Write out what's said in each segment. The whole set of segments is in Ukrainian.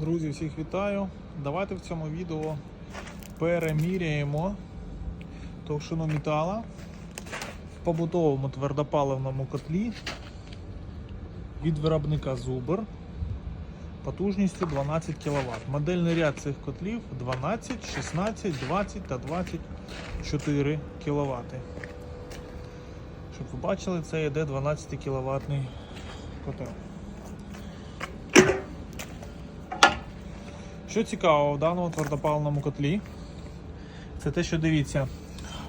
Друзі, всіх вітаю! Давайте в цьому відео переміряємо товщину метала в побутовому твердопаливному котлі від виробника Zubr потужністю 12 кВт. Модельний ряд цих котлів 12, 16, 20 та 24 кВт. Щоб ви бачили, це йде 12 кВт котел. Що цікаво в даному твердопаливному котлі, це те, що дивіться,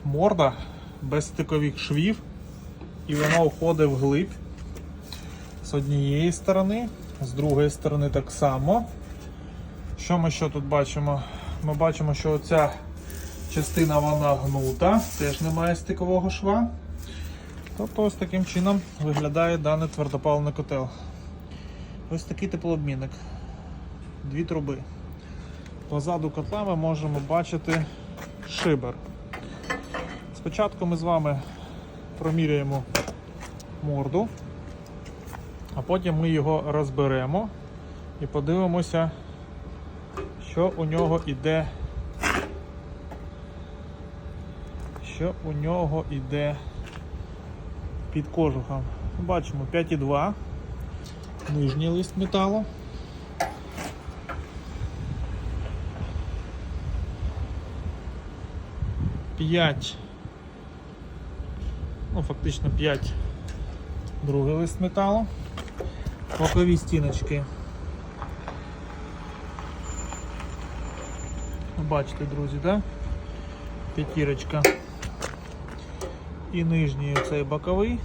морда без стикових швів, і вона входить вглиб з однієї сторони, з другої сторони так само. Що ми ще тут бачимо? Ми бачимо, що оця частина вона гнута, теж немає стикового шва. Тобто ось таким чином виглядає даний твердопаливний котел. Ось такий теплообмінник. Дві труби. Позаду котла ми можемо бачити шибер. Спочатку ми з вами проміряємо морду, а потім ми його розберемо і подивимося, що у нього іде. Що у нього іде під кожухом. Бачимо 5,2 нижній лист металу. П'ять, ну фактично 5 другий лист металу, бокові стіночки. Бачите, друзі, да? П'ятірочка. І нижній цей боковий.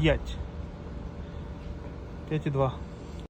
5. 5,2.